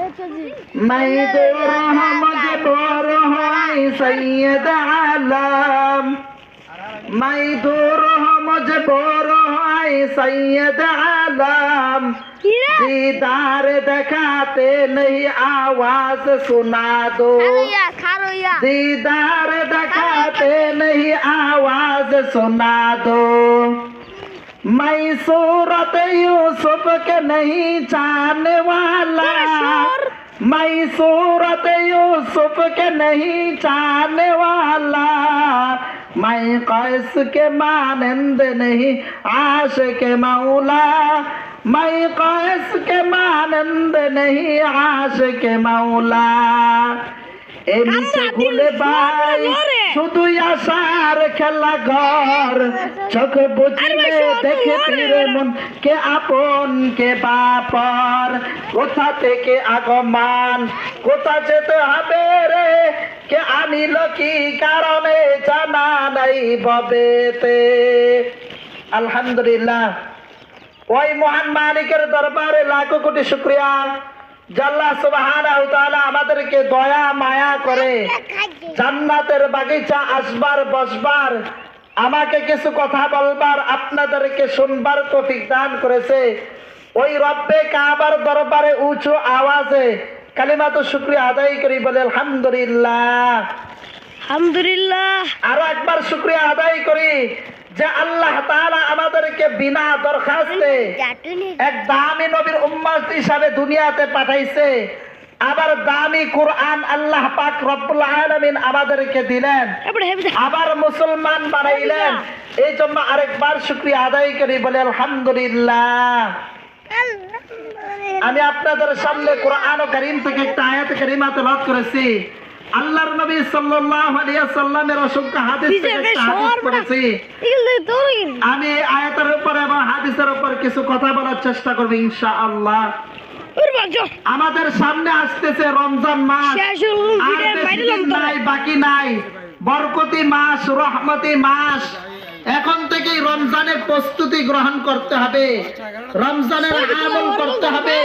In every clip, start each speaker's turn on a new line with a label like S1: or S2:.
S1: मैं दूर हूँ मजबूर हूँ सैयद आलम मैं दूर हूँ मजबूर हूँ सैयद आलम दीदार दिखाते नहीं आवाज सुना दो दीदार दिखाते नहीं आवाज सुना दो मैं सूरत यूसुफ के नहीं चाहने वाला मैं सूरत यूसुफ के नहीं चाहने वाला मैं कैस के मानंद नहीं आश के मौला मैं कैस के मानंद नहीं आश के मौला এমনিতে ভুলে বাই শুধু আশার খেলা ঘর চোখ বুঝলে দেখে ফিরে মন কে আপন কে বাপর কোথা থেকে আগমান কোথা যেতে হবে রে? কে আনিল কি কারণে জানা নাই ববেতে আলহামদুলিল্লাহ। ওই মহান মালিকের দরবারে লাখো কোটি শুক্রিয়া। জাল্লা তাআলা আমাদেরকে দয়া মায়া করে জান্নাতের বাগিচা আসবার বসবার আমাকে কিছু কথা বলবার আপনাদেরকে শুনবার তৌফিক দান করেছে। ওই রব্বে কাবার দরবারে উঁচু আওয়াজে কালিমা তো শুক্রিয়া আদায় করি বলে আলহামদুলিল্লাহ।
S2: আলহামদুলিল্লাহ।
S1: আরও একবার শুক্রিয়া আদায় করি যে আল্লাহ তাআলা আমাদেরকে বিনা দরখাস্তে এক দামি নবীর উম্মত হিসাবে দুনিয়াতে পাঠাইছে। আবার দামি কোরআন আল্লাহ পাক রব্বুল আলামিন আমাদেরকে দিলেন। আবার মুসলমান বানাইলেন। এই জন্য আরেকবার শুক্রিয়া আদায় করি বলে আলহামদুলিল্লাহ। আমি আপনাদের সামনে কোরআন করিম থেকে একটা আয়াত করিমা তেলাওয়াত করেছি। আল্লাহর নবী সাল্লাল্লাহু আলাইহি সাল্লামের অসংখ্য হাদিস থেকে হাদিস পড়েছি। আমি আয়াতের উপর এবং হাদিসের উপর কিছু কথা বলার চেষ্টা করব ইনশাআল্লাহ। আমাদের সামনে আসতেছে রমজান মাস। নাই বাকি নাই। বরকতি মাস রহমতি মাস। এখন থেকেই রমজানের প্রস্তুতি গ্রহণ করতে হবে। রমজানের আমল করতে হবে।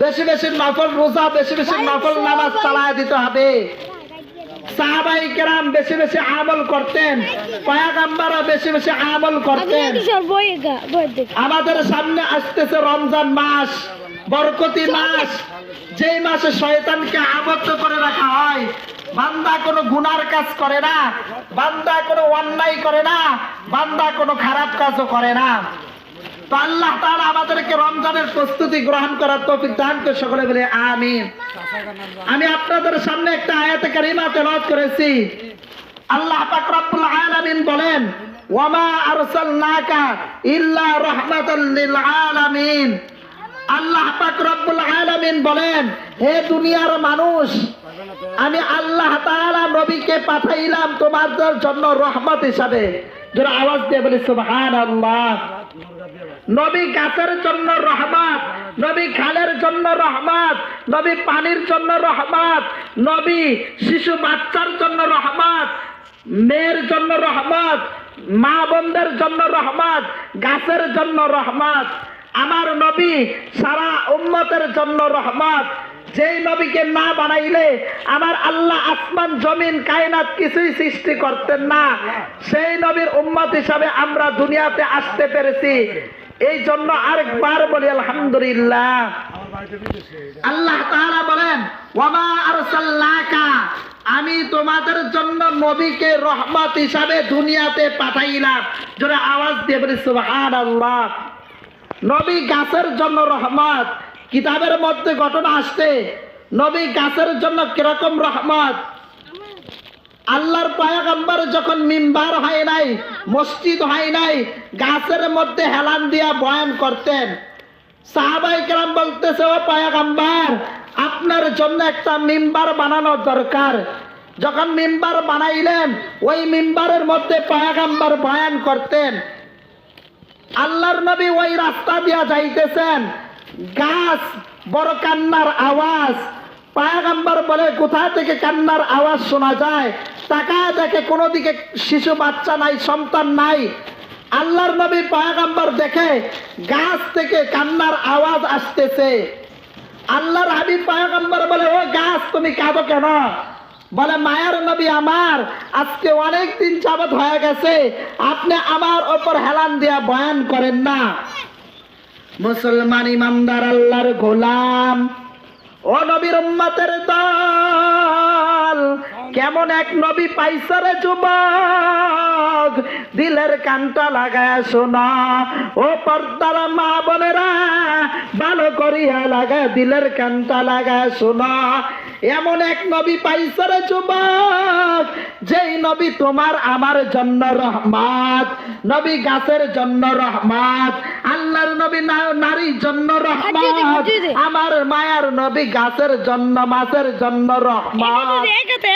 S1: বেশি বেশি নফল রোজা বেশি বেশি নফল নামাজ চালায় দিতে হবে। সাহাবাই কেরাম বেশি বেশি আমল করতেন। পয়াগাম্বারা বেশি বেশি আমল করতেন।
S2: বই গা বই দেখ।
S1: আমাদের সামনে আসতেছে রমজান মাস। বরকতি মাস। যেই মাসে শয়তানকে আবদ্ধ করে রাখা হয়, বান্দা কোনো গুনার কাজ করে না, বান্দা কোনো অন্যায় করে না, বান্দা কোনো খারাপ কাজও করে না। তো আল্লাহ তাআলা আমাদেরকে রমজানের প্রস্তুতি গ্রহণ করার তৌফিক দান করে সকলে বলে আমিন। আমি আপনাদের সামনে একটা আয়াতে কারিমা তেলাওয়াত করেছি। আল্লাহ পাক রব্বুল আলামিন বলেন ওয়ামা আরসালনাকা ইল্লা রাহমাতাল লিল আলামিন। আল্লাহ পাক রব্বুল আলামিন বলেন, হে দুনিয়ার মানুষ, আমি আল্লাহ তাআলা নবীকে পাঠাইলাম তোমাদের জন্য রহমত হিসাবে। যারা আওয়াজ দিয়ে বলি, সুবহানাল্লাহ। নবী গাছের জন্য রহমত, নবী খালের জন্য রহমত, নবী পানির জন্য রহমত, নবী শিশু বাচ্চার জন্য রহমত, মেয়ের জন্য রহমত, মা বোনদের জন্য রহমত, গাছের জন্য রহমত। আমার নবী সারা উম্মতের জন্য রহমত। যেই নবীকে না বানাইলে আমার আল্লাহ আসমান, জমিন, কায়নাত কিছুই সৃষ্টি করতেন না। সেই নবীর উম্মত হিসাবে আমরা দুনিয়াতে আসতে পেরেছি। এই জন্য আরেকবার বলি, আলহামদুলিল্লাহ। আল্লাহ তাআলা বলেন, ওয়ামা আরসালনাকা আমি তোমাদের জন্য নবীকে রহমত হিসাবে দুনিয়াতে পাঠাইলাম। জোরে আওয়াজ দিয়ে বলি, সুবহানাল্লাহ। নবী গাছের জন্য রহমত। কিতাবের মধ্যে ঘটনা আসছে, নবী গাছের জন্য কীরকম রহমত? আল্লাহর পয়গম্বর যখন মিম্বার হয় নাই, মসজিদ হয় নাই, গাছের মধ্যে হেলান দিয়া বয়ান করতেন। সাহাবাই কেরাম বলতেছে, ও পয়গম্বর, আপনার জন্য একটা মিম্বার বানানো দরকার। যখন মিম্বার বানাইলেন, ওই মিম্বারের মধ্যে পয়গম্বর বয়ান করতেন। আল্লাহর নবী ওই রাস্তা দিয়া যাইতেছেন। গাছ, বড় কান্নার আওয়াজ। পায়াগাম্বার বলে, কোথা থেকে কান্নার আওয়াজ শোনা যায়? তাকায় দেখে কোনো দিকে শিশু বাচ্চা নাই, সন্তান নাই। আল্লাহর নবী পায়াগাম্বার দেখে গাছ থেকে কান্নার আওয়াজ আসতেছে। আল্লাহর হাবিব পয়গম্বর বলে, ও গাছ, তুমি কাঁদো কেন? বলে, মায়ার নবী আমার, আজকে অনেক দিন যাবত হয়ে গেছে, আপনি আমার ওপর হেলান দিয়া বয়ান করেন না। মুসলমান ইমানদার আল্লাহর গোলাম। ও নবীর উম্মতের দল, কেমন এক নবী পাইসরে যুবক? দিলের কানটা লাগায় শোনা। ও পর্দার মা বোনেরা, ভালো করিয়া লাগায় দিলের কানটা লাগায় শোনা। এমন এক নবী পাইসরে যুবক যেই নবী তোমার আমার জন্য রহমাত। নবী গাছের জন্য রহমাত আল্লাহর নবী নারীর জন্য রহমাত আমার মায়ার নবী গাছের জন্য মাছের জন্য রহমান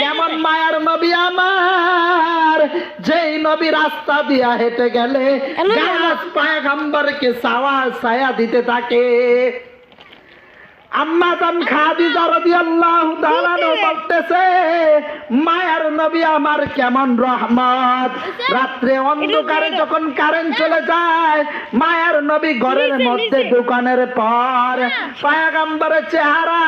S1: কেমন মায়ার নবী আমার যেই নবী রাস্তা দিয়া হেঁটে গেলে গাছ পায়গাম্বরকে সাওয়া ছায়া দিতে থাকে। আম্মা জান খাদিজা রাদিয়াল্লাহু তাআলা বলতেছে মায়ার নবী আমার কেমন রহমত। রাত্রে অন্ধকারে যখন কারেন্ট চলে যায় মায়ার নবী ঘরের মধ্যে দোকানের পর পায়াগাম্বরের চেহারা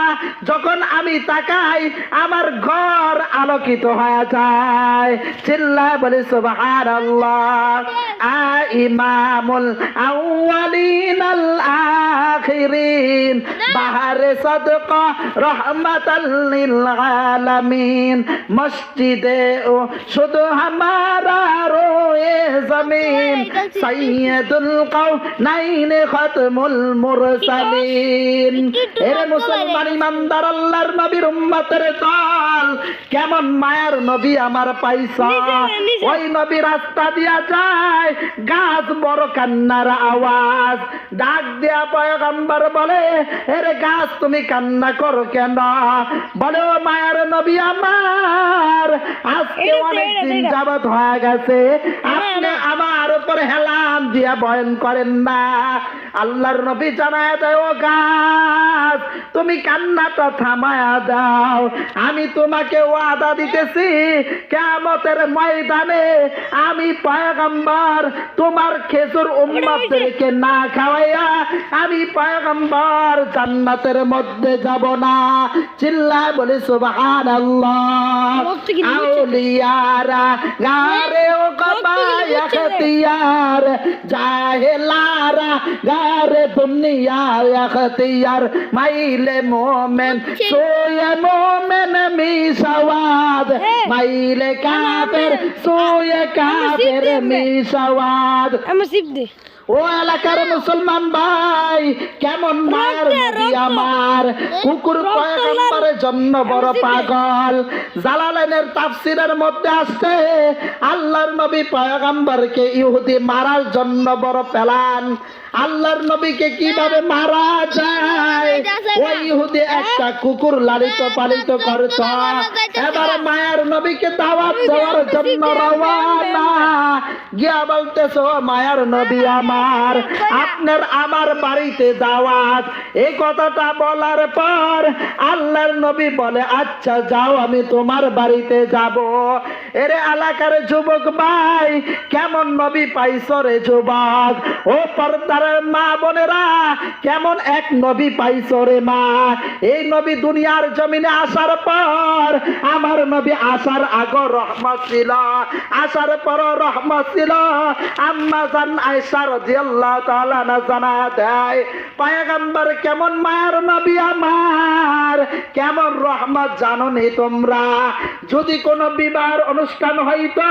S1: যখন আমি তাকাই আমার ঘর আলোকিত হয়ে যায়। চিল্লায় বলি সুবহানাল্লাহ আ ইমামুল আউয়ালিন আল আখিরিন বাহারে সদকা রহমাতাল আলামিন মসজিদে ও শুধু হামারা রোয়ে জমিন সৈয়দুল খতমুল মুরসালিন। এরে মুসলমান ইমানদার আল্লাহর নবীর উম্মতের দল কেমন মায়ার নবী আমার পাইসা। ওই নবী রাস্তা দিয়া যায় গাছ বড় কান্নার আওয়াজ। ডাক দিয়া পয়গম্বর বলে এরে গাছ তুমি কান্না করো কেন? বলে মায়ার নবী আমার আজকে অনেক দিন যাবত হয়ে গেছে। আপনি আমার উপর হেলান দিয়া বয়ন করেন না। আল্লাহর নবী জানায় দেয় ও গাছ তুমি কান্নাটা থামায়া দাও। আমি তোমাকে ওয়াদা দিতেছি কেমতের ময়দানে আমি পয়গম্বর তোমার খেজুর উম্মতদেরকে না খাওয়াইয়া আমি পয়গম্বর জান্নাতের মধ্যে যাব না। চিল্লায় বলে
S2: নিচে?
S1: আউলিয়ারা গারে ও গবায়া খতিয়ার জাহেলারা গারে দুনিয়া খতিয়ার মাইলে মোমেন সোয়ে মোমেন মিশাওয়াদ। মাইলে কাফের সোয়ে কাফের মিশাওয়াদ।
S2: আমার সিপ দে।
S1: ও এলাকার মুসলমান ভাই কেমন
S2: রক্তে,
S1: নবী আমার? কুকুর পয়গম্বরের জন্য বড় পাগল। জালালেনের তাফসিরের মধ্যে আসছে আল্লাহর নবী পয়গম্বরকে ইহুদি মারার জন্য বড় প্ল্যান। আল্লাহর নবীকে কীভাবে মারা যায়? ওই ইহুদি একটা কুকুর লালিত পালিত করত এবার মায়ের নবীকে দাওয়াত দেওয়ার জন্য রওয়ানা গিয়া বলতেছ মায়ার নবী আমার আপনার আমার বাড়িতে দাওয়াত এই কথাটা বলার পর আল্লাহর নবী বলে আচ্ছা যাও আমি তোমার বাড়িতে যাব। এরে এলাকার যুবক ভাই কেমন নবী পাইছ রে যুবক? ও পর্দার মা বোনেরা কেমন এক নবী পাইছ রে মা? এই নবী দুনিয়ার জমিনে আসার পর আমার নবী আসার আগ রহমত ছিল। আসার পর রহমত ছিল। আম্মা জান আয়সা রাদিয়াল্লাহু আল্লাহ জানা দেয় পায়াগাম্বার কেমন মায়ের নবী কেমন রহমত জানো নি তোমরা? যদি কোনো বিবাহ অনুষ্ঠান হইতো,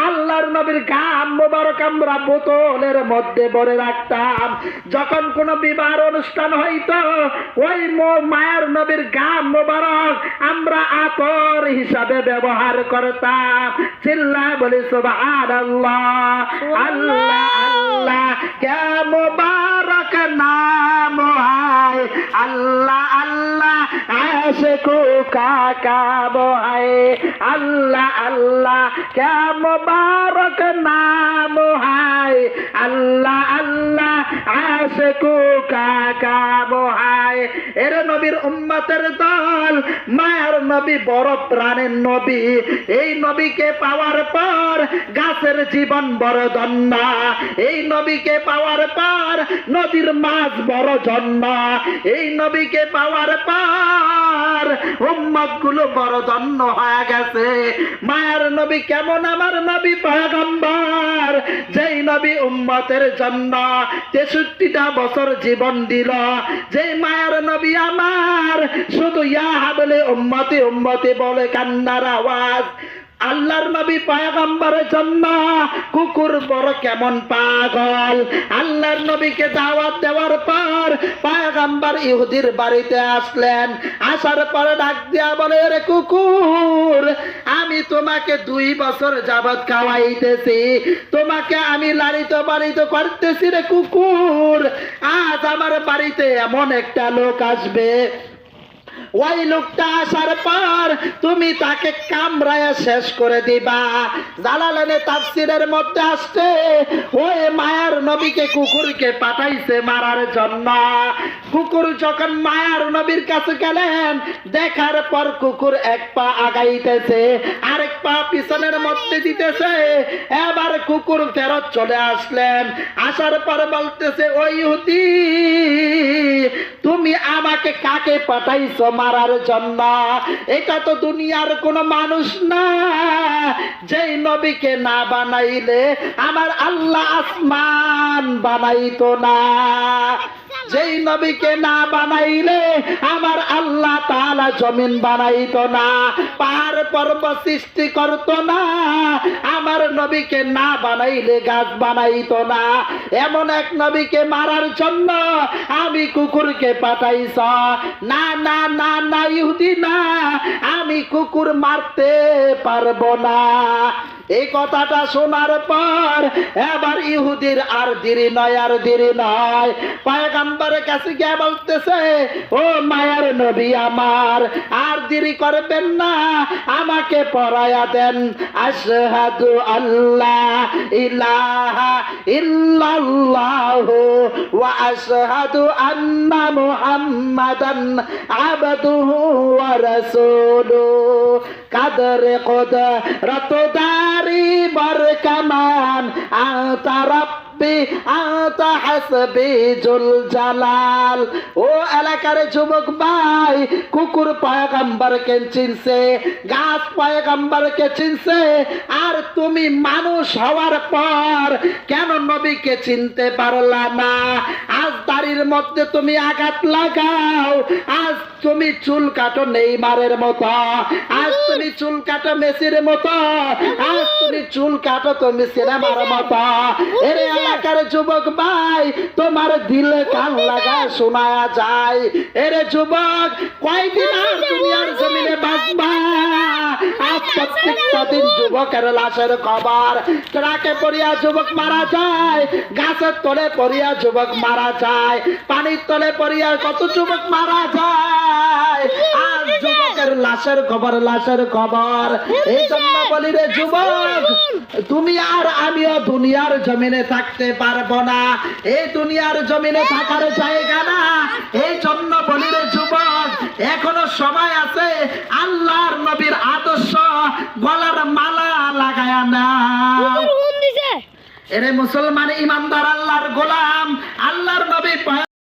S1: আল্লাহর নবীর গাম মোবারক আমরা বোতলের মধ্যে ভরে রাখতাম। যখন কোনো বিবাহ অনুষ্ঠান হইতো, ওই মো- মায়ের নবীর গাম মোবারক আমরা আতর হিসাবে ব্যবহার করতাম। চিল্লা বলি, সুবহানাল্লাহ, আল্লাহ আল্লাহ, কে মোবারক নাম হায়? আল্লাহ আশকু কাকা বহায় আল্লাহ আল্লাহ কে মুবারক নাম হায় আল্লাহ আল্লাহ আশকু কাকা বহায় এর নবীর উম্মতের দল, মায়ের নবী, বড় প্রাণের নবী। এই নবীকে পাওয়ার পর গাছের জীবন বড় ধন্য। এই নবীকে পাওয়ার পর নদীর মাছ বড় জন্ম এই নবীকে পাওয়ার পর উম্মতগুলো বড় ধন্য হয়ে গেছে। মায়ের নবী কেমন আমার নবী পয়গম্বর? যেই নবী উম্মতের জন্য তেষট্টিটা বছর জীবন দিল। যে মায়ের নবী আমার, শুধু ইয়া হাবলে উম্মতে উম্মতে বলে কান্নার আওয়াজ। আল্লাহর নবী পয়গম্বরের জন্য কুকুর বড় কেমন পাগল। আল্লাহর নবীকে দাওয়াত দেওয়ার পর পয়গম্বর ইহুদির বাড়িতে আসলেন। আসার পরে ডাক দিয়া বলে রে কুকুর, আমি তোমাকে দুই বছর যাবৎ খাওয়াইতেছি। তোমাকে আমি লালিত পালিত করতেছি রে কুকুর। আজ আমার বাড়িতে এমন একটা লোক আসবে। ওই লোকটা আসার পর তুমি তাকে কামড়ায় শেষ করে দিবা। জালালানে তাফসিরের মধ্যে আসছে, ওই মায়ার নবীকে কুকুরকে পাঠাইছে মারার জন্য। কুকুর যখন মায়ার নবীর কাছে গেলেন, দেখার পর কুকুর এক পা আগাইতেছে, আরেক পা পিছনের মধ্যে দিতেছে। এবার কুকুর ফেরত চলে আসলেন। আসার পর বলতেছে ওই ইহুদি তুমি আমাকে কাকে পাঠাইছো মারার জন্য? এটা তো দুনিয়ার কোনো মানুষ না। যেই নবীকে না বানাইলে আমার আল্লাহ আসমান বানাইতো না। যেই নবীকে না বানাইলে আমার আল্লাহ তাআলা জমিন বানাইতো না, পাহাড় পর্বত সৃষ্টি করতো না, আমার নবীকে না বানাইলে গাছ বানাইতো না। এমন এক নবীকে মারার জন্য আমি কুকুরকে পাঠাইছ। না না না না, ইহুদি, না, আমি কুকুর মারতে পারব না। এই কথাটা শোনার পর এবার ইহুদির আর দেরি নয়, আর দেরি নয়। পয়গাম্বরের কাছে গিয়ে বলতেছে, ও মায়ার নবী আমার। আর দেরি করবেন না, আমাকে পড়ায়া দেন। আশহাদু আল্লাহ ইলাহা ইল্লাল্লাহু ওয়া আশহাদু আন্না মুহাম্মাদান আবদুহু ওয়া রাসূলুহু কাদর কদরত দারি বরকামান আতা রব্বি কুকুর চিনছে, গাছ চিনছে, আর তুমি মানুষ হওয়ার পর কেন নবীকে চিনতে পারলা না? আজ দাড়ির মধ্যে তুমি আঘাত লাগাও, আজ তুমি চুল কাটো নেইমারের মতো, আজ তুমি চুল কাটো মেসির মতো, আজ চুল কাটো তুমি সিনেমার মতো এরে এলাকার যুবক ভাই তোমার দিলে কান লাগা শোনা যায়। এরে যুবক কয়দিন আর দুনিয়ার জমিনে বাঁচবা? আজ প্রত্যেকটা দিন যুবকের লাশের খবর ট্রাকে পড়িয়া যুবক মারা যায় গাছের তলে পড়িয়া যুবক মারা যায় পানির তলে পড়িয়া কত যুবক মারা যায়। আর যুবকের লাশের খবর লাশের খবর। এই জন্য বলি রে যুবক তুমি আর আমিও দুনিয়ার জমিনে থাকতে পারব না। এই দুনিয়ার জমিনে থাকার জায়গা না। এই জন্য বলি রে যুবক এখনও সময় আছে আল্লাহর নবীর আদর্শ গলার মালা লাগায়া না এরে মুসলমান ইমানদার আল্লাহর গোলাম